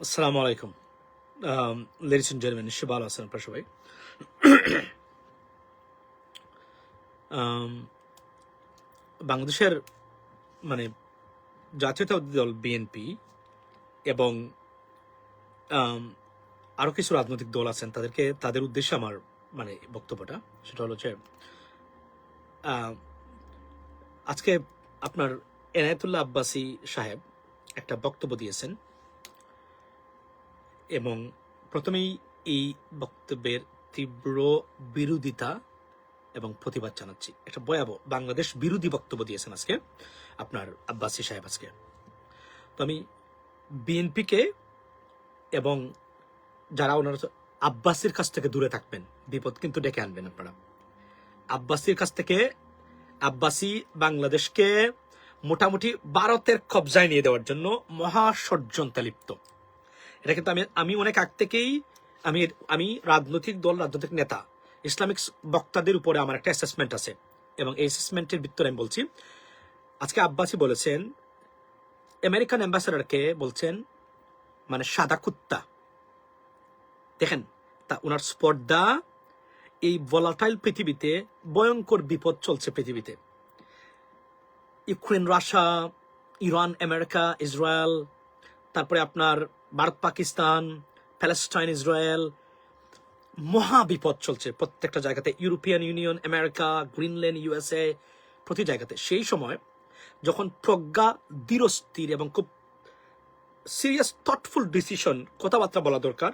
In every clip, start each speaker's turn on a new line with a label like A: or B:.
A: আসসালামু আলাইকুম ladies and gentleman নিশ্চয় ভালো আছেন আপনারা সবাই Um, বাংলাদেশের মানে জাতীয়তাবাদী দল বিএনপি এবং um, আরও কিছু রাজনৈতিক দল আছেন তাদেরকে তাদের উদ্দেশ্যে আমার মানে বক্তব্যটা সেটা হলো যে আজকে আপনার এনায়েতুল্লাহ আব্বাসী সাহেব একটা বক্তব্য দিয়েছেন এবং প্রথমেই এই বক্তব্যের তীব্র বিরোধিতা এবং প্রতিবাদ জানাচ্ছি। একটা ভয়াবহ বাংলাদেশ বিরোধী বক্তব্য দিয়েছেন আজকে আপনার আব্বাসী সাহেব আজকে। তো আমি বিএনপিকে এবং যারা ওনার আব্বাসির কাছ থেকে দূরে থাকবেন, বিপদ কিন্তু ডেকে আনবেন আপনারা। আব্বাসির কাছ থেকে আব্বাসি বাংলাদেশকে মোটামুটি ভারতের কবজায় নিয়ে দেওয়ার জন্য মহা ষড়যন্ত্রে লিপ্ত। এটা কিন্তু আমি আমি অনেক আগ থেকেই, আমি আমি রাজনৈতিক দল, রাজনৈতিক নেতা, ইসলামিক বক্তাদের উপরে আমার একটা অ্যাসেসমেন্ট আছে। এবং এই অ্যাসেসমেন্টের ভিতরে আমি বলছি, আজকে আব্বাসি বলেছেন, আমেরিকান অ্যাম্বাসেডারকে বলছেন মানে সাদা কুত্তা। দেখেন, তা ওনার স্পর্ধা, এই ভলাটাইল পৃথিবীতে ভয়ঙ্কর বিপদ চলছে পৃথিবীতে। Ukraine, Russia, Iran, America, Israel, তারপরে আপনার ভারত, পাকিস্তান, প্যালেস্টাইন, ইসরায়েল, মহা বিপদ চলছে প্রত্যেকটা জায়গাতে। European union, America, Greenland, USA, প্রতি জায়গাতে। সেই সময় যখন প্রজ্ঞা দৃঢ়স্থির এবং খুব সিরিয়াস থটফুল ডিসিশন কথাবার্তা বলা দরকার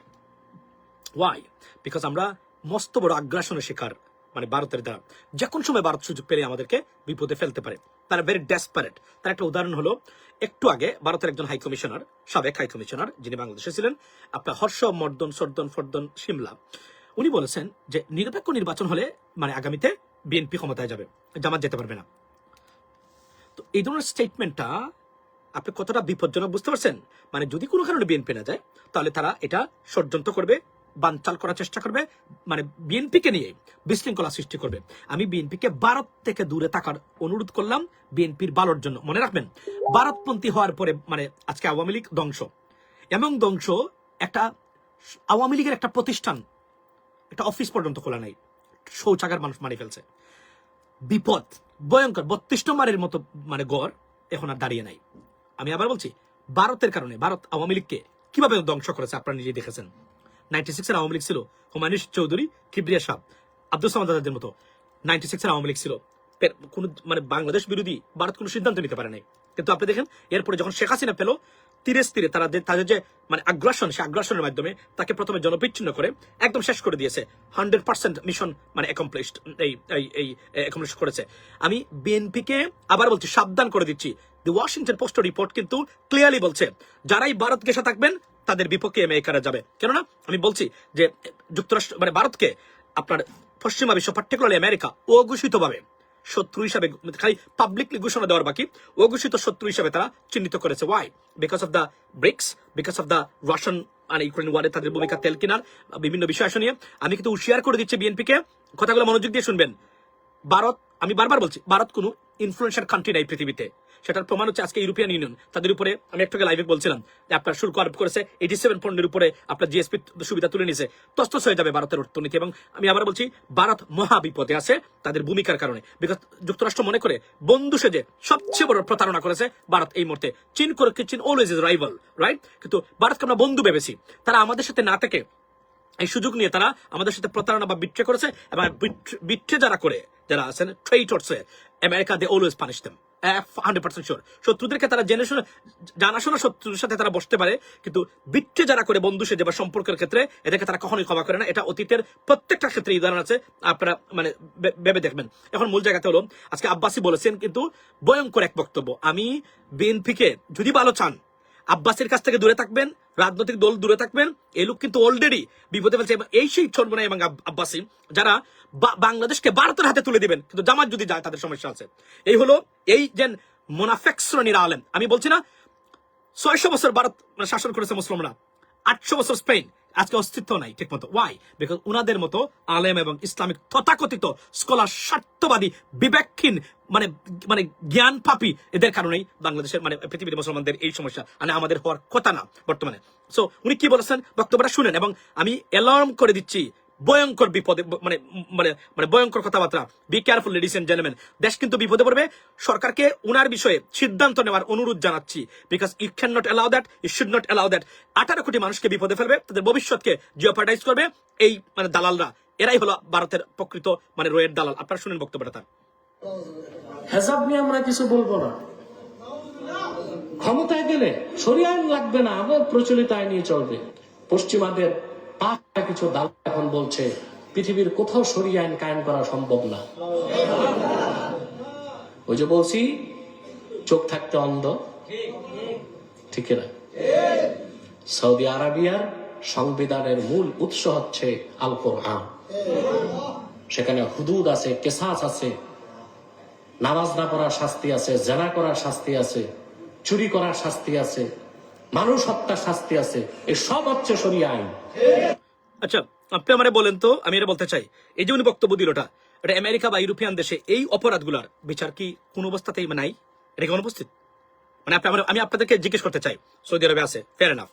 A: ওয়াই বিকজ আমরা মস্ত বড় আগ্রাসনের শিকার মানে ভারতের দ্বারা। যে কোন সময় ভারত সুযোগ পেলে আমাদেরকে বিপদে ফেলতে পারে। তারা ভেরি ডেসপারেট তার একটা উদাহরণ হলো, একটু আগে ভারতের একজন হাই কমিশনার সাবেক হাই কমিশনার যিনি বাংলাদেশে ছিলেন, আপনার হর্ষ মর্দন, সর্দন, ফর্দন, সিমলা, উনি বলেছেন যে নিরপেক্ষ নির্বাচন হলে মানে আগামীতে বিএনপি ক্ষমতায় যাবে, জামাত যেতে পারবে না। তো এই ধরনের স্টেটমেন্টটা আপনি কতটা বিপজ্জনক বুঝতে পারছেন? মানে যদি কোনো কারণে বিএনপি না যায়, তাহলে তারা এটা ষড়যন্ত্র করবে বানচাল করার চেষ্টা করবে মানে বিএনপিকে নিয়ে বিশৃঙ্খলা সৃষ্টি করবে। আমি বিএনপিকে ভারত থেকে দূরে থাকার অনুরোধ করলাম বিএনপির ভালোর জন্য। মনে রাখবেন, ভারতপন্থী হওয়ার পরে মানে আজকে আওয়ামী লীগ ধ্বংস। এবং ধ্বংস, একটা আওয়ামী লীগের একটা প্রতিষ্ঠান, একটা অফিস পর্যন্ত খোলা নাই। শৌচাগার মানুষ মারি ফেলছে। বিপদ, ভয়ঙ্কর বত্রিশ নম্বরের মতো মানে গড় এখন আর দাঁড়িয়ে নাই। আমি আবার বলছি, ভারতের কারণে, ভারত আওয়ামী লীগকে কীভাবে ধ্বংস করেছে আপনারা নিজেই দেখেছেন। নাইনটি সিক্সের আওয়ামী লীগ ছিল হুমায়ুন চৌধুরী, কিবরিয়া সাহ, আব্দুল সামাদ আজাদের মতো। নাইনটি সিক্সের আওয়ামী লীগ ছিল। কোন মানে বাংলাদেশ বিরোধী ভারত কোনো সিদ্ধান্ত নিতে পারে নাই। কিন্তু আপনি দেখেন, এরপরে যখন শেখ হাসিনা পেল, তীরে স্থিরে তারা তাদের যে মানে আগ্রাসন, সে আগ্রাসনের মাধ্যমে তাকে প্রথমে জনবিচ্ছিন্ন করে একদম শেষ করে দিয়েছে। হান্ড্রেড পার্সেন্ট মিশন মানে অ্যাকমপ্লিশড এই এই এই অ্যাকমপ্লিশ করেছে। আমি বিএনপিকে আবার বলছি, সাবধান করে দিচ্ছি। দি ওয়াশিংটন পোস্ট রিপোর্ট কিন্তু ক্লিয়ারলি বলছে, যারাই ভারত গেসে থাকবেন তাদের বিপক্ষে আমেরিকারা যাবে? কেননা, আমি বলছি যে যুক্তরাষ্ট্র মানে ভারতকে আপনার পশ্চিমা বিশ্ব পার্টিকুলারলি আমেরিকা, অঘোষিতভাবে শত্রু হিসাবে খালি পাবলিকলি ঘোষণা দেওয়ার বাকি, অঘোষিত শত্রু হিসাবে তারা চিহ্নিত করেছে। Why because of the BRICS because of the Russian মানে ইউক্রেন ওয়ারে তাদের ভূমিকা তেল কেনার বিভিন্ন বিষয় আসে নিয়ে। আমি কিন্তু হুশিয়ার করে দিচ্ছি বিএনপিকে কথাগুলো মনোযোগ দিয়ে শুনবেন। ভারত, আমি বারবার বলছি, ভারত কোনো ইনফ্লুয়েন্সার কান্ট্রি নাই পৃথিবীতে। সেটার প্রমাণ হচ্ছে আজকে ইউরোপিয়ান ইউনিয়ন। তাদের উপরে আমি একটু লাইভে বলছিলাম যে আপনার শুল্ক আরোপ করেছে এইটি সেভেন পণ্যের উপরে আপনার জিএসপি সুবিধা তুলে নিয়েছে। তস্তস হয়ে যাবে ভারতের অর্থনীতি এবং আমি আবার বলছি, ভারত মহা বিপদে আছে তাদের ভূমিকার কারণে। বিকজ যুক্তরাষ্ট্র মনে করে, বন্ধু সেজে সবচেয়ে বড় প্রতারণা করেছে ভারত এই মুহূর্তে। চীন করে চীন অলওয়েজ ইজ রাইভাল রাইট কিন্তু ভারতকে আমরা বন্ধু ভেবেছি। তারা আমাদের সাথে না থেকে এই সুযোগ নিয়ে তারা আমাদের সাথে প্রতারণা বা বিট্রে করেছে এবং বিট্রে যারা করে, যারা আছেন ট্রেইটরসে America they always punish them hundred sure শত্রুদেরকে তারা জেনে শুনে জানাশোনা শত্রুর সাথে তারা বসতে পারে, কিন্তু বিচ্ছে যারা করে বন্ধু সেজে বা সম্পর্কের ক্ষেত্রে এটাকে তারা কখনোই ক্ষমা করে না। এটা অতীতের প্রত্যেকটা ক্ষেত্রে উদাহরণ আছে। আপনারা মানে ভেবে দেখবেন। এখন মূল জায়গাতে হলো, আজকে আব্বাসি বলেছেন কিন্তু ভয়ঙ্কর এক বক্তব্য। আমি বিএনপিকে যদি ভালো চান আব্বাসের কাছ থেকে দূরে থাকবেন, রাজনৈতিক দল দূরে থাকবেন। এই লোক কিন্তু অলরেডি বিপদে ফেলছে এই সেই চর্মনা এবং আব্বাসী, যারা বাংলাদেশকে ভারতের হাতে তুলে দিবেন। কিন্তু জামাত যদি যায়, তাদের সমস্যা আছে। এই হলো এই যে মোনাফেক শ্রেণির আলেম। আমি বলছি না, ছয়শো বছর ভারত শাসন করেছে মুসলমরা আটশো বছর স্পেন। আজকে অস্তিত্ব নাই ঠিক মতো ওয়াই বিকজ উনাদের মতো আলেম এবং ইসলামিক তথাকথিত স্কলার স্বার্থবাদী, বিবেকহীন মানে মানে জ্ঞান পাপি এদের কারণেই বাংলাদেশের মানে পৃথিবীর মুসলমানদের এই সমস্যা মানে আমাদের হওয়ার কথা না বর্তমানে। সো উনি কি বলেছেন? বক্তব্যটা শুনেন এবং আমি অ্যালার্ম করে দিচ্ছি ভয়ঙ্কর বিপদে মানে মানে মানে ভয়ঙ্কর কথাবার্তা। Be careful ladies and gentleman দেশ কিন্তু বিপদে পড়বে। সরকারকে উনার বিষয়ে সিদ্ধান্ত নেওয়ার অনুরোধ জানাচ্ছি। Because you can not allow that you should not allow that আঠারো কোটি মানুষকে বিপদে ফেলবে, তাদের ভবিষ্যৎকে জিওপার্টাইজ করবে এই মানে দালালরা। এরাই হলো ভারতের প্রকৃত মানে রয়ের দালাল। আপনারা শুনেন বক্তব্যটা তার।
B: হেজাব নিয়ে আমরা কিছু বলব না। ক্ষমতায় গেলে সরিয়ে আইন লাগবে না, আবার প্রচলিত আইনই চলবে। পশ্চিমাদের পাঁচটা কিছু দাল এখন বলছে, পৃথিবীর কোথাও সরিয়ে আইন কায়েম করা সম্ভব না। ওই যে বলছি, চোখ থাকতে অন্ধ। ঠিক না? সৌদি আরবিয়ার সংবিধানের মূল উৎস হচ্ছে আল কোরআন সেখানে হুদুদ আছে, কেসাস আছে, নামাজ না পড়ার শাস্তি আছে, জেনা করার শাস্তি আছে, চুরি করার শাস্তি আছে। মানুষ হত্যার শাস্তি আছে। এই সব হচ্ছে সরিয়া আইন।
A: আচ্ছা আপনি আমারে বলেন তো, আমি এটা বলতে চাই। এই যে উনি বক্তব্য দিল ওটা এটা আমেরিকা বা ইউরোপিয়ান দেশে এই অপরাধগুলার বিচার কি কোন অবস্থাতেই নাই? এটা কি অনুপস্থিত? মানে আপনি আমি আপনাদেরকে জিজ্ঞেস করতে চাই, সৌদি আরবে আছে ফেয়ার এনাফ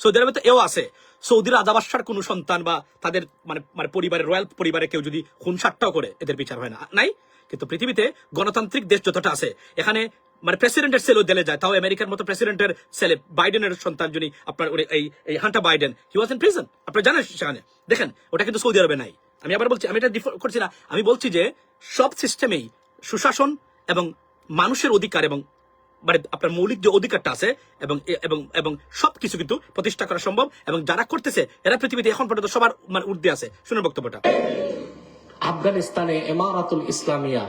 A: সৌদি আরবে তো এও আছে। সৌদির রাজাবাসার কোনো সন্তান বা তাদের মানে মানে পরিবারের রয়্যাল পরিবারে কেউ যদি খুন সাট্টাও করে, এদের বিচার হয় না। নাই, কিন্তু পৃথিবীতে গণতান্ত্রিক দেশ যতটা আছে, এখানে মানে প্রেসিডেন্টের সেলও দিলে যায়। তাও আমেরিকার মতো প্রেসিডেন্টের সেলে বাইডেনের সন্তান যিনি আপনার এই এই Hunter Biden he was in prison আপনারা জানেন সেখানে দেখেন, ওটা কিন্তু সৌদি আরবে নাই। আমি আবার বলছি, আমি এটা ডিফার করছি না। আমি বলছি যে, সব সিস্টেমেই সুশাসন এবং মানুষের অধিকার এবং মানে আপনার মৌলিক যে অধিকারটা আছে এবং এবং এবং সবকিছু কিন্তু প্রতিষ্ঠা করা সম্ভব এবং যারা করতেছে, এরা পৃথিবীতে এখন পর্যন্ত সবার মানে ঊর্ধ্বে আছে। শুনে বক্তব্যটা।
B: আফগানিস্তানে এমারাতুল ইসলামিয়া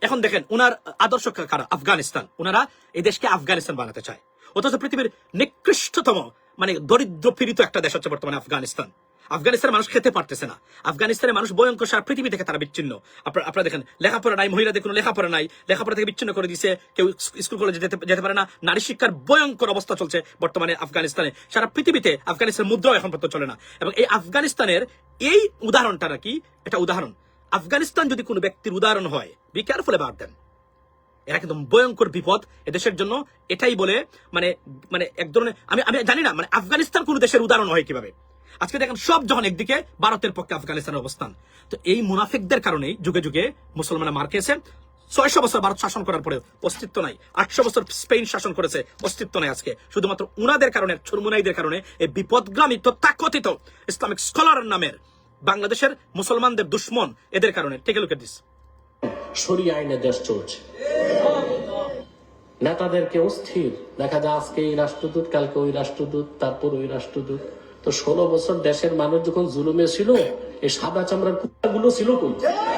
A: এখন দেখেন, উনার আদর্শ কারা? আফগানিস্তান। উনারা এই দেশকে আফগানিস্তান বানাতে চায়। অথচ পৃথিবীর নিকৃষ্টতম মানে দরিদ্র পীড়িত একটা দেশ হচ্ছে বর্তমানে আফগানিস্তান। আফগানিস্তানের মানুষ খেতে পারতেছে না। আফগানিস্তানের মানুষ ভয়ঙ্কর সারা পৃথিবী থেকে তারা বিচ্ছিন্ন। আপনারা দেখেন, লেখাপড়া নাই, মহিলাদের কোনো লেখাপড়া নাই। লেখাপড়া থেকে বিচ্ছিন্ন করে দিছে, কেউ স্কুল, কলেজে যেতে যেতে পারে না। নারী শিক্ষার ভয়ঙ্কর অবস্থা চলছে বর্তমানে আফগানিস্তানে। সারা পৃথিবীতে আফগানিস্তানের মুদ্রাও এখন পর্যন্ত চলে না। এবং এই আফগানিস্তানের এই উদাহরণটা নাকি, এটা উদাহরণ। আফগানিস্তান যদি কোনো ব্যক্তির উদাহরণ হয় বি কেয়ারফুল অ্যাবাউট দেন এরা কিন্তু ভয়ঙ্কর বিপদ এদেশের জন্য। এটাই বলে মানে মানে এক ধরনের, আমি আমি জানি না মানে আফগানিস্তান কোন দেশের উদাহরণ হয় কীভাবে? আজকে দেখেন সব যখন একদিকে, ভারতের পক্ষে আফগানিস্তানের অবস্থান। তো এই মুনাফিকদের কারণেই যুগে যুগে মুসলমানরা মার খেয়েছে। ছয়শো বছর ভারত শাসন করার পরে অস্তিত্ব নাই। আটশো বছর স্পেন শাসন করেছে, অস্তিত্ব নাই আজকে। শুধুমাত্র উনাদের কারণে চুরমুনাইদের কারণে এই বিপদগ্রামী তথাকথিত ইসলামিক স্কলার নামের বাংলাদেশের মুসলমানদের দুশ্মন এদের কারণে। টেকে লুকে দিস
B: আইনে দেশ চলছে নেতাদেরকে অস্থির। দেখা যায় আজকে এই রাষ্ট্রদূত কালকে ওই রাষ্ট্রদূত তারপর ওই রাষ্ট্রদূত। তো ষোলো বছর দেশের মানুষ যখন জুলুমে ছিল এই সাদা চামড়ার কুত্তাগুলো ছিল কই?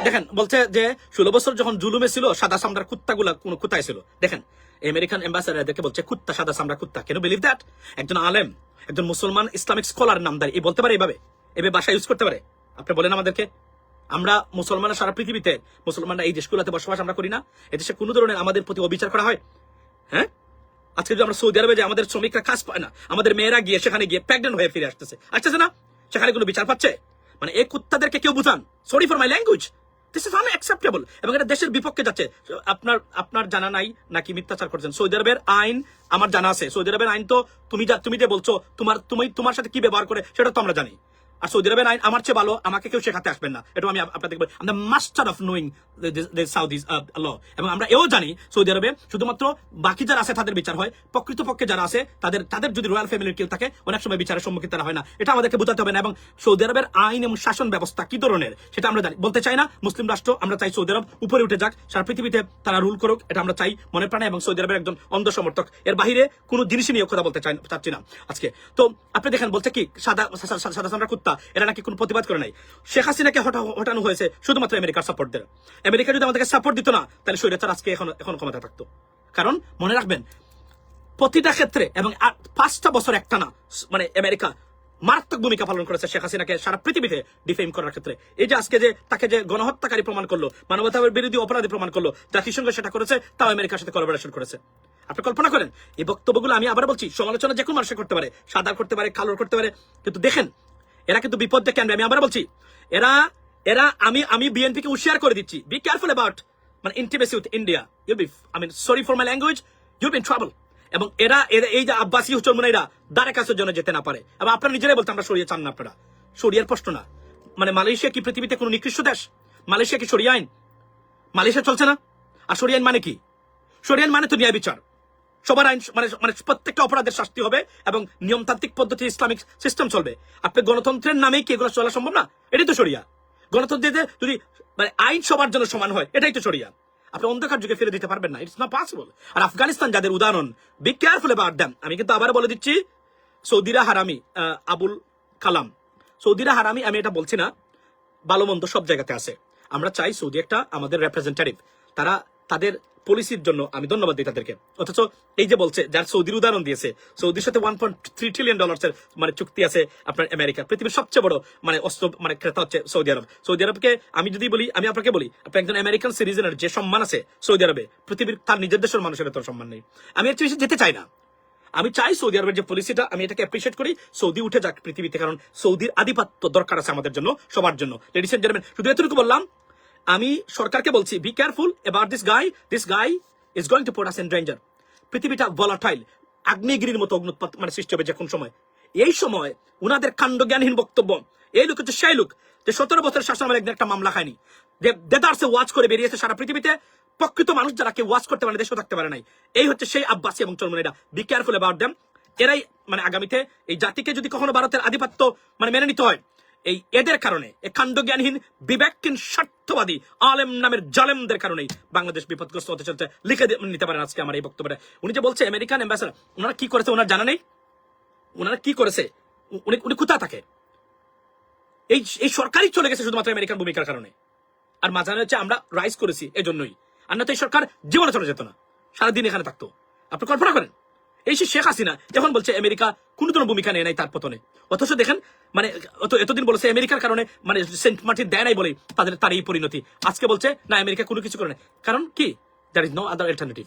A: দেখেন বলছে যে ষোলো বছর যখন জুলুমে ছিল সাদা সামরার কুত্তাগুলা কোন কোথায় ছিল। দেখেন আমেরিকান এম্বাসাডারদেরকে বলছে কুত্তা সাদা সামরা কুত্তা। কেন বিলিভ দ্যাট একজন আলেম একজন মুসলমান ইসলামিক স্কলার নামদারি। এই বলতে পারে এইভাবে। এভাবে ভাষা ইউজ করতে পারে? আপনি বলেন আমাদেরকে। আমরা মুসলমানরা সারা পৃথিবীতে, মুসলমানরা এই দেশগুলোতে বসবাস আমরা করি না। এদেশে কোনো ধরনের আমাদের প্রতি অবিচার করা হয়? হ্যাঁ? আজকে যদি আমরা সৌদি আরবে যে আমাদের শ্রমিকরা কাজ পায় না। আমাদের মেয়েরা গিয়ে সেখানে গিয়ে প্রেগনেন্ট হয়ে ফিরে আসতেছে। আসতেছে না? সেখানে কোনো বিচার পাচ্ছে? মানে এই কুত্তাদেরকে কেউ বুঝান? Sorry for my language this is unacceptable এবং এটা দেশের বিপক্ষে যাচ্ছে। আপনার আপনার জানা নাই নাকি মিথ্যাচার করছেন? সৌদি আরবের আইন আমার জানা আছে। সৌদি আরবের আইন তো তুমি যা, তুমি যে বলছো, তোমার, তুমি, তোমার সাথে কি ব্যবহার করে, সেটা তো আমরা জানি। আর সৌদি আরবের আইন আমার চেয়ে ভালো, আমাকে কেউ শেখাতে আসবেন না। এটা আমি আপ- আপনাদেরকে বলি। আমরা master of knowing Saudi's law এবং আমরা এও জানি সৌদি আরবে শুধুমাত্র বাকি যারা আছে তাদের বিচার হয়। প্রকৃতপক্ষে যারা আছে, তাদের তাদের যদি রয়্যাল ফ্যামিলির কেউ থাকে, অনেক সময় বিচারের সম্মুখীন তারা হয় না। এটা আমাদেরকে বোঝাতে হবে না। এবং সৌদি আরবের আইন এবং শাসন ব্যবস্থা কি ধরনের, সেটা আমরা জানি। বলতে চাই না, মুসলিম রাষ্ট্র, আমরা চাই সৌদি আরব উপরে উঠে যাক, সারা পৃথিবীতে তারা রুল করুক, এটা আমরা চাই মনে প্রাণে। এবং সৌদি আরবের একজন অন্ধ সমর্থক এর বাহিরে কোনো জিনিসই নিয়ে কথা বলতে চাই চাচ্ছি না। আজকে, তো আপনি দেখেন, বলছে কি, সাদা সা- সা- সাদা সামরা কুত্তা এরা নাকি কোনো প্রতিবাদ করে নাই। শেখ হাসিনাকে হটানো হয়েছে শুধুমাত্র আমেরিকার সাপোর্ট দেয় আমেরিকা যদি আমাদেরকে সাপোর্ট দিত না, তাহলে স্বৈরাচার আজকে এখন এখন ক্ষমতা থাকতো। কারণ, মনে রাখবেন, প্রতিটা ক্ষেত্রে এবং পাঁচটা বছর একটা না মানে আমেরিকা মারাত্মক ভূমিকা পালন করেছে শেখ হাসিনাকে সারা পৃথিবীতে ডিফেম করার ক্ষেত্রে। এই যে আজকে যে তাকে যে গণহত্যাকারী প্রমাণ করল মানবতার বিরোধী অপরাধী প্রমাণ করল, জাতিসংঘ সেটা করেছে, তাও আমেরিকার সাথে কোলাবোরেশন করেছে। আপনি কল্পনা করেন, এই বক্তব্যগুলো আমি আবার বলছি, সমালোচনা যে কোনো মানুষের করতে পারে, সাদা করতে পারে কালোর করতে পারে, কিন্তু দেখেন এরা কিন্তু বিপদ দেখে আনবে, আমি আবার বলছি, এরা এরা, আমি আমি বিএনপিকে উশিয়ার করে দিচ্ছি। বি কেয়ারফুল অ্যাবাউট মানে intimacy with India you'll be I mean sorry for my language you'll be in trouble এবং এরা এরা, এই যে আব্বাসী হচ্ছে মানে এরা দ্বারে কাছের জন্য যেতে না পারে। এবং আপনারা নিজেরাই বলতে, আমরা সরিয়ে চান না আপনারা। সরিয়ার প্রশ্ন না। মানে মালয়েশিয়া কি পৃথিবীতে কোনো নিকৃষ্ট দেশ? মালয়েশিয়া কি সরিয়া আইন? মালয়েশিয়া চলছে না? আর সরিয়া আইন মানে কি? সরিয়া আইন মানে তো ন্যায় বিচার। সবার আইন মানে মানে প্রত্যেকটা অপরাধের শাস্তি হবে এবং নিয়মতান্ত্রিক পদ্ধতি ইসলামিক সিস্টেম চলবে। আপনি গণতন্ত্রের নামেই কি এগুলো চলা সম্ভব না? এটাই তো সরিয়া গণতন্ত্রে যদি মানে আইন সবার জন্য সমান হয়, এটাই তো সরিয়া আপনি অন্ধকার যুগে ফিরে দিতে পারবেন না ইটস নট পসিবল আর আফগানিস্তান যাদের উদাহরণ বি কেয়ারফুল অ্যাবাউট দেন আমি কিন্তু আবার বলে দিচ্ছি, সৌদিরা হারামি আবুল কালাম। সৌদিরা হারামি, আমি এটা বলছি না ভালো মন্দ সব জায়গাতে আছে। আমরা চাই সৌদি একটা আমাদের রিপ্রেজেন্টেটিভ তারা তাদের পলিসির জন্য আমি ধন্যবাদ দিই তাদেরকে। অথচ এই যে বলছে, যার সৌদির উদাহরণ দিয়েছে, সৌদির সাথে ওয়ান পয়েন্ট থ্রি ট্রিলিয়ন ডলার্সের মানে চুক্তি আছে আপনার আমেরিকা পৃথিবীর সবচেয়ে বড় মানে অস্ত্র মানে ক্রেতা হচ্ছে সৌদি আরব। সৌদি আরবকে আমি যদি বলি, আমি আপনাকে বলি, আপনি একজন আমেরিকান সিটিজেনের যে সম্মান আছে সৌদি আরবে, পৃথিবীর তার নিজের দেশের মানুষের এত সম্মান নেই। আমি এর চেয়ে যেতে চাই না। আমি চাই সৌদি আরবের যে পলিসিটা আমি এটাকে অ্যাপ্রিসিয়েট করি, সৌদি উঠে যাক পৃথিবীতে, কারণ সৌদির আধিপত্য দরকার আছে আমাদের জন্য, সবার জন্য। লেডিস এন্ড জেন্টলম্যান শুধু এতটুকু বললাম আমি সরকারকে বলছি বি কেয়ারফুল এবার this guy this guy is going to put us in danger পৃথিবীটা ভলাটাইল আগ্নেয়গিরির মতো অগ্নুৎপাত মানে সৃষ্টি হবে যে কোন সময়। এই সময় উনাদের কাণ্ডজ্ঞানহীন বক্তব্য। এই লোক হচ্ছে সেই লোক যে সতেরো বছরের শাসন আমলে একদিন একটা মামলা খায়নি। দেদারসে ওয়াচ করে বেরিয়েছে সারা পৃথিবীতে, প্রকৃত মানুষ যারা কেউ ওয়াচ করতে পারে দেশেও থাকতে পারে নাই। এই হচ্ছে সেই আব্বাসী এবং চলমনেরা বি কেয়ারফুল অ্যাবাউট দেম এরাই মানে আগামীতে এই জাতিকে যদি কখনো ভারতের আধিপত্য মানে মেনে নিতে হয় এই এদের কারণে এই কাণ্ডজ্ঞানহীন, বিবেকহীন, স্বার্থবাদী, আলেম নামের জালেমদের কারণেই বাংলাদেশ বিপদগ্রস্ত হতে চলছে। লিখে নিতে পারেন আজকে আমার এই বক্তব্যটা। উনি যে বলছে, আমেরিকান অ্যাম্বাসাডার ওনারা কি করেছে ওনার জানা নেই? ওনারা কি করেছে? উনি উনি কোথায় থাকে? এই এই সরকারই চলে গেছে শুধুমাত্র আমেরিকান ভূমিকার কারণে। আর মাঝানে হচ্ছে আমরা রাইজ করেছি এই জন্যই আর না তো এই সরকার জীবনে চলে যেত না। সারাদিন এখানে থাকতো। আপনি কল্পনা করেন? এই সে শেখ হাসিনা এখন বলছে আমেরিকা কোনো কোনো ভূমিকা নেয় নাই তার পতনে, অথচ দেখেন মানে এতদিন বলেছে আমেরিকার কারণে মানে সেন্ট মার্টিন দেয় নাই বলে তাদের, তার এই পরিণতি। আজকে বলছে, না, আমেরিকা কোনো কিছু করে নাই। কারণ কি? There is no other alternative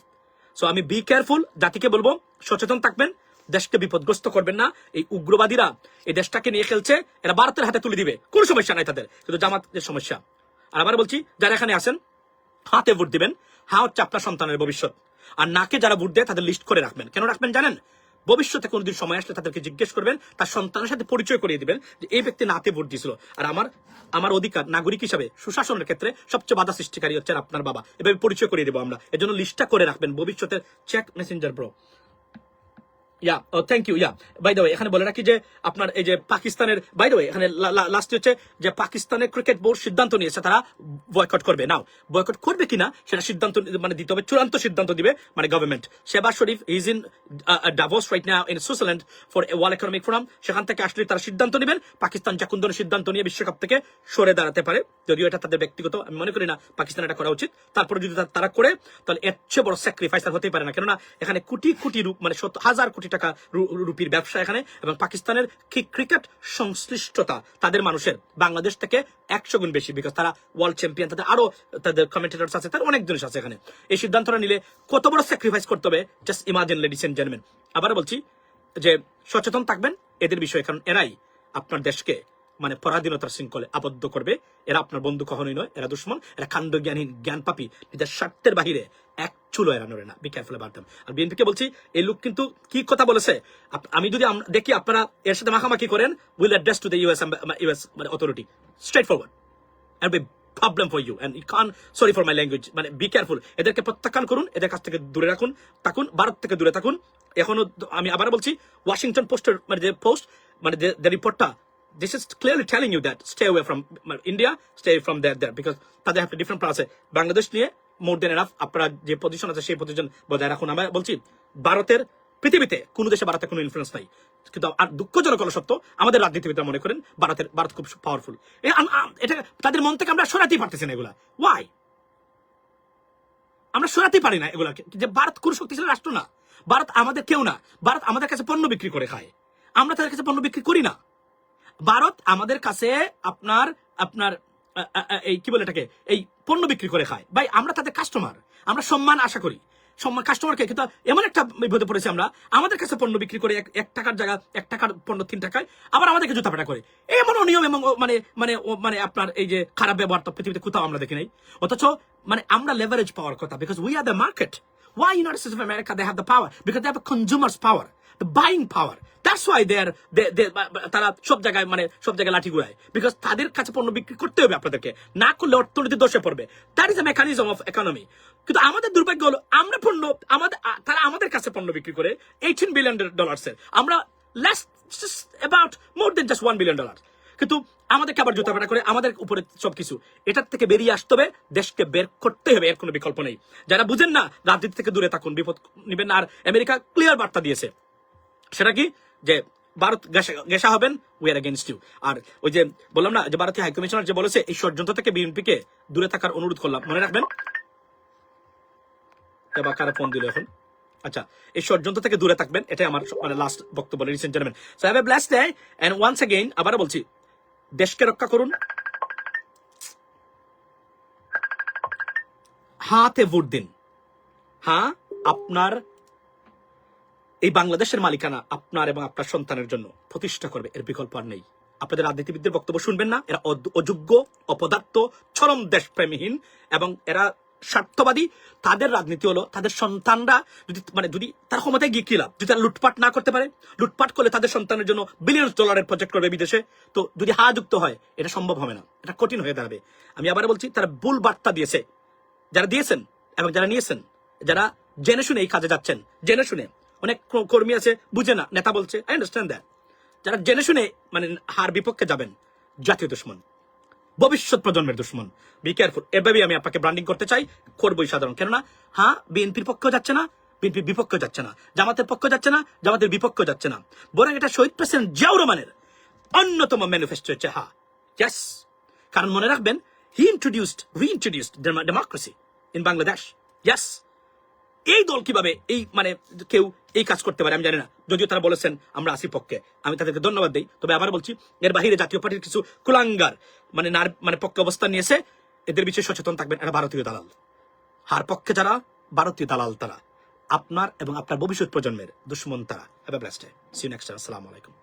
A: so আমি বি কেয়ারফুল জাতিকে বলব, সচেতন থাকবেন, দেশকে বিপদগ্রস্ত করবেন না। এই উগ্রবাদীরা এই দেশটাকে নিয়ে খেলছে, এরা ভারতের হাতে তুলে দিবে। কোনো সমস্যা নাই তাদের, শুধু জামাতের সমস্যা। আর আবার বলছি, যারা এখানে আসেন হাতে ভোট দিবেন হা হচ্ছে আপনার সন্তানের ভবিষ্যৎ। আর নাকে যারা ভোট দেয় তাদের লিস্ট করে রাখবেন। কেন রাখবেন জানেন? ভবিষ্যতে কোনোদিন সময় আসলে তাদেরকে জিজ্ঞেস করবেন, তার সন্তানের সাথে পরিচয় করিয়ে দিবেন যে এই ব্যক্তি নাতে ভোট দিয়েছিল আর আমার আমার অধিকার নাগরিক হিসাবে সুশাসনের ক্ষেত্রে সবচেয়ে বাধা সৃষ্টিকারী হচ্ছে আপনার বাবা। এভাবে পরিচয় করিয়ে দেবো আমরা। এজন্য লিস্টটা করে রাখবেন ভবিষ্যতের check messenger bro yeah thank you yeah bye the এখানে বলে রাখি যে আপনার এই যে পাকিস্তানের বাই দ্য এখানে লাস্ট হচ্ছে যে পাকিস্তানের ক্রিকেট বোর্ড সিদ্ধান্ত নিয়েছে, তারা বয়কট করবে। নাও বয়কট করবে কিনা, সেটা সিদ্ধান্ত মানে দিতে হবে, চূড়ান্ত সিদ্ধান্ত দিবে মানে government Shehbaz Sharif is in Davos right now in Switzerland for World Economic Forum সেখান থেকে আসলে তারা সিদ্ধান্ত নেবেন, পাকিস্তান যে কোন ধরনের সিদ্ধান্ত নিয়ে বিশ্বকাপ থেকে সরে দাঁড়াতে পারে। যদিও এটা তাদের ব্যক্তিগত, আমি মনে করি না, পাকিস্তান এটা করা উচিত। তারপরে যদি তারা করে, তাহলে এর চেয়ে বড় স্যাক্রিফাইস আর হতেই পারে না। কেননা এখানে কোটি কোটি রূপ মানে হাজার কোটি টাকা রুপির ব্যবসা এখানে এবং পাকিস্তানের ক্রিকেট সংশ্লিষ্টতা তাদের মানুষের। বাংলাদেশ থেকে একশো গুণ বেশি বিকজ তারা ওয়ার্ল্ড চ্যাম্পিয়ন তাদের আরও তাদের কমেন্টেটার্স আছে তার অনেক জিনিস আছে এখানে। এই সিদ্ধান্তটা নিলে কত বড় স্যাক্রিফাইস করতে হবে? Just imagine ladies and gentleman আবার বলছি যে সচেতন থাকবেন, এদের বিষয়ে কারণ এরাই আপনার দেশকে মানে পরাধীনতার শৃঙ্খলে আবদ্ধ করবে। এরা আপনার বন্ধু কখনোই নয়, এরা দুশ্মন, এরা কাণ্ড জ্ঞানহীন জ্ঞান পাপি নিজের স্বার্থের বাহিরে এক চুলো এরা নড়ে না। বি কেয়ারফুল অ্যাবাউট দেম আর বিএনপিকে বলছি, এই লোক কিন্তু কি কথা বলেছে? আমি যদি দেখি আপনারা এর সাথে মাখামাখি করেন will address to the US US মানে authority straight forward be problem for you. And you can't, sorry for my language মানে বি কেয়ারফুল এদেরকে প্রত্যাখ্যান করুন, এদের কাছ থেকে দূরে রাখুন, থাকুন, ভারত থেকে দূরে থাকুন। এখনও আমি আবার বলছি ওয়াশিংটন পোস্টের মানে যে পোস্ট মানে যে রিপোর্টটা this is clearly telling you that stay away from India stay from there there because তাদের একটা ডিফারেন্ট প্লান আছে বাংলাদেশ নিয়ে মোর দেন এনাফ আপনারা যে পজিশন আছে সেই পজিশন বজায় রাখুন। আমি বলছি, ভারতের পৃথিবীতে কোনো দেশে ভারতের কোনো ইনফ্লুয়েন্স নাই। কিন্তু আর দুঃখজনক হলো সত্য, আমাদের রাজনীতিবিদরা মনে করেন ভারতের, ভারত খুব পাওয়ারফুল এটা তাদের মন থেকে আমরা সরাতেই পারতেছি না এগুলা। ওয়াই আমরা সরাতেই পারি না এগুলা যে ভারত কোনো শক্তিশালী রাষ্ট্র না, ভারত আমাদের কেউ না, ভারত আমাদের কাছে পণ্য বিক্রি করে খায়। আমরা তাদের কাছে পণ্য বিক্রি করি না। ভারত আমাদের কাছে আপনার আপনার এই কি বলে এটাকে? এই পণ্য বিক্রি করে খায়। ভাই, আমরা তাদের কাস্টমার আমরা সম্মান আশা করি। সম্মান কাস্টমারকে কিন্তু এমন একটা বিপদে পড়েছি আমরা, আমাদের কাছে পণ্য বিক্রি করে এক- টাকার জায়গা, এক টাকার পণ্য তিন টাকায়, আবার আমাদেরকে জুতা পেটা করে। এমন অনিয়ম এবং মানে মানে মানে আপনার এই যে খারাপ ব্যবহার তো পৃথিবীতে কোথাও আমরা দেখি নাই। অথচ মানে আমরা লেভারেজ পাওয়ার কথা because we are the market why United States of America they have the power Because they have a consumer's That's why they're they, they, তারা সব জায়গায় মানে সব জায়গায় লাঠি ঘুরায়। বিকজ তাদের কাছে পণ্য বিক্রি করতে হবে আপনাদেরকে। না করলে অর্থনীতি দোষে পড়বে। That is a mechanism of economy কিন্তু আমাদের দুর্ভাগ্য হলো আমরা পণ্য আমাদের তারা আমাদের কাছে পণ্য বিক্রি করে এইটিন বিলিয়ন ডলার্সের আমরা less about more than just one billion dollar কিন্তু আমাদেরকে আবার জুতা পেটা করে আমাদের উপরে সবকিছু। এটার থেকে বেরিয়ে আসতে হবে দেশকে বের করতে হবে এর কোনো বিকল্প নেই। যারা বুঝেন না রাজনীতি থেকে দূরে থাকুন বিপদ নিবেন আর আমেরিকা ক্লিয়ার বার্তা দিয়েছে। সেটা কি যে ভারত গেসা- গেসা হবেন we are against you are ওই যে বললাম না যে ভারতীয় হাইকমিশনার যে বলেছে এই ষড়যন্ত্র থেকে বিএনপিকে দূরে থাকার অনুরোধ করলাম মনে রাখবেন এবার কারা ফোন দিল এখন আচ্ছা এই ষড়যন্ত্র থেকে দূরে থাকবেন এটাই আমার স- মানে লাস্ট বক্তব্য recent gentleman so have a blast day and once again আবারও বলছি দেশকে রক্ষা করুন হাতে ভোট দিন হ্যাঁ আপনার এই বাংলাদেশের মালিকানা আপনার এবং আপনার সন্তানের জন্য প্রতিষ্ঠা করবে, এর বিকল্প আর নেই। আপনাদের রাজনীতিবিদদের বক্তব্য শুনবেন না, এরা অযোগ্য, অপদার্থ, চরম দেশপ্রেমীহীন এবং এরা স্বার্থবাদী। তাদের রাজনীতি হলো তাদের সন্তানরা যদি মানে যদি তার ক্ষমতায় গিয়ে কি লাভ? যদি তারা লুটপাট না করতে পারে? লুটপাট করলে তাদের সন্তানের জন্য বিলিয়ন ডলারের প্রজেক্ট করবে বিদেশে? তো যদি হা যুক্ত হয়, এটা সম্ভব হবে না। এটা কঠিন হয়ে দাঁড়াবে। আমি আবার বলছি, তারা ভুল বার্তা দিয়েছে। যারা দিয়েছেন এবং যারা নিয়েছেন, যারা জেনে শুনে এই কাজে যাচ্ছেন, জেনে শুনে অনেক কর্মী আছে, বুঝে না, নেতা বলছে আই আন্ডারস্ট্যান্ড দ্যাট যারা জেনে শুনে মানে হার বিপক্ষে যাবেন, জাতীয় দুশ্মন, ভবিষ্যৎ প্রজন্মের দুশ্মন বি কেয়ারফুল এভাবেই আমি আপনাকে ব্র্যান্ডিং করতে চাই, করবোই সাধারণ। কেননা হ্যাঁ বিএনপির পক্ষেও যাচ্ছে না, বিএনপির বিপক্ষে যাচ্ছে না, জামাতের পক্ষে যাচ্ছে না, জামাতের বিপক্ষে যাচ্ছে না। বরং এটা শহীদ প্রেসিডেন্ট জিয়াউর রহমানের অন্যতম ম্যানিফেস্টো হচ্ছে হ্যাঁ ইয়েস কারণ মনে রাখবেন he introduced reintroduced democracy in Bangladesh yes এই দল কীভাবে, এই মানে কেউ এই কাজ করতে পারে, আমি জানি না। যদিও তারা বলেছেন, আমরা আসি পক্ষে। আমি তাদেরকে ধন্যবাদ দিই। তবে আবার বলছি, এর বাহিরে জাতীয় পার্টির কিছু কুলাঙ্গার মানে নার মানে পক্ষে অবস্থান নিয়েছে, এদের বিষয়ে সচেতন থাকবেন এরা ভারতীয় দালাল। হার পক্ষে যারা, ভারতীয় দালাল তারা। আপনার এবং আপনার ভবিষ্যৎ প্রজন্মের দুশ্মন তারা। হ্যাভ এ সিউ নেক্সট আসসালামু আলাইকুম।